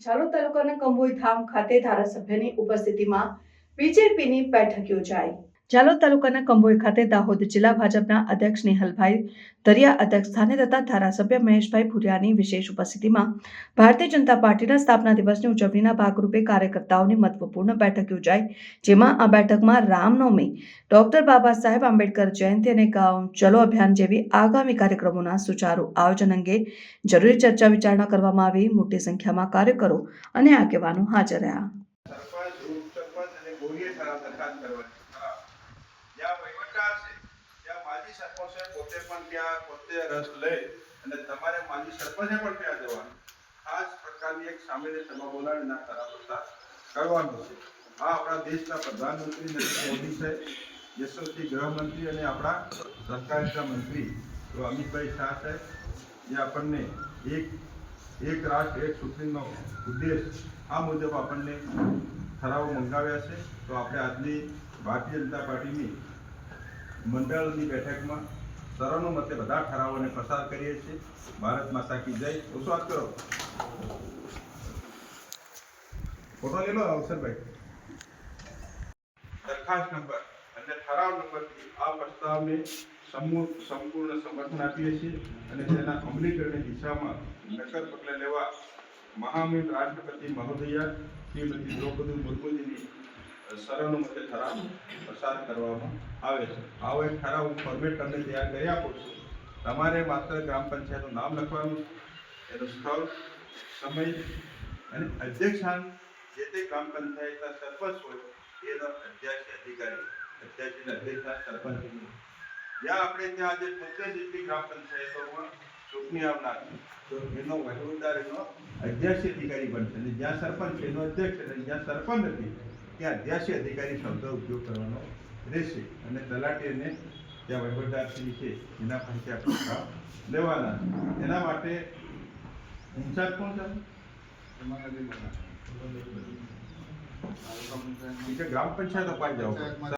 ઝાલોદ તાલુકાના કંભોઈ ધામ ખાતે ધારાસભ્યની ઉપસ્થિતિમાં બીજેપીની બેઠક યોજાઈ. ઝાલોદ તાલુકાના કંભોઈ ખાતે દાહોદ જિલ્લા ભાજપના અધ્યક્ષ નિહલભાઈ દરિયા અધ્યક્ષ સ્થાને તથા ધારાસભ્ય મહેશભાઈ ભુરિયાની વિશેષ ઉપસ્થિતિમાં ભારતીય જનતા પાર્ટીના સ્થાપના દિવસની ઉજવણીના ભાગરૂપે કાર્યકર્તાઓની મહત્વપૂર્ણ બેઠક યોજાઈ, જેમાં આ બેઠકમાં રામનવમી, ડોક્ટર બાબા સાહેબ આંબેડકર જયંતિ અને ગાંવ ચલો અભિયાન જેવી આગામી કાર્યક્રમોના સુચારુ આયોજન અંગે જરૂરી ચર્ચા વિચારણા કરવામાં આવી. મોટી સંખ્યામાં કાર્યકરો અને આગેવાનો હાજર રહ્યા સરપંચ ઉપસરપંચ અને ગોળીએ ઠરાવ દરખાસ્ત કરવાની ઠરાવ. જ્યાં વહીવટદાર છે, ત્યાં માજી સરપંચે પોતે પણ ત્યાં પોતે રસ લે અને તમારે માજી સરપંચે પણ ત્યાં જવાનું. ખાસ પ્રકારની એક સામાન્ય સભા બોલાવીને ના કરા પસાર કરવાનો છે. આ આપણા દેશના પ્રધાનમંત્રી નરેન્દ્ર મોદી છે, યશસ્વી ગૃહમંત્રી અને આપણા સહકારિતા મંત્રી તો અમિતભાઈ શાહ છે જે આપણને એક એક રાષ્ટ્ર, એક સૂત્રનો ઉદ્દેશ આ મુજબ આપણને ઠરાવો મંગાવ્યા છે. તો આપણે આજની ભારતીય જનતા પાર્ટીની મંડળની બેઠકમાં સર્વાનુમતે બધા ઠરાવોને પસાર કરીએ છીએ. ભારત માતા કી જય. વાત કરો. ફોટો લઈ લો, અવસરભાઈ. દરખાસ્ત નંબર અને ઠરાવ નંબર આ પ્રસ્તાવને સંપૂર્ણ સમર્થન આપીએ છીએ અને તેના અમલીકરણની દિશામાં નક્કર પગલાં લેવા મહામહિમ રાષ્ટ્રપતિ મહોદયા શ્રીમતી દ્રૌપદી મુર્મુજીની સર્વાનુમતે ઠરાવ પસાર કરવામાં આવે છે. આવો એક ઠરાવ હું ફોર્મેટ તમને તૈયાર કરી આપું છું. તમારે માત્ર ગ્રામ પંચાયતનું નામ લખવાનું, એનું સ્થળ, સમય અને અધ્યક્ષાંક જે તે ગ્રામ પંચાયતના સરપંચ હોય, એનો અધ્યક્ષ અધિકારી, અધ્યક્ષના અધ્યક્ષ સરપંચ જ્યાં આપણે ત્યાં આજે તોતેર જેટલી ગ્રામ પંચાયતોમાં ચૂંટણી આવનાર, તો એનો વહીવટદાર એનો અધ્યક્ષ અધિકારી બનશે. અને જ્યાં સરપંચ એનો અધ્યક્ષ અને જ્યાં સરપંચ નથી ત્યાં અધ્યાસી અધિકારી શબ્દ ઉપયોગ કરવાનો રહેશે અને તલાટીને ત્યાં વહીવટદારશ્રી છે એના પાસે આપણે લેવાના છે. એના માટે હિંસા કોણ છે, ગ્રામ પંચાયત અપાઈ જાઓ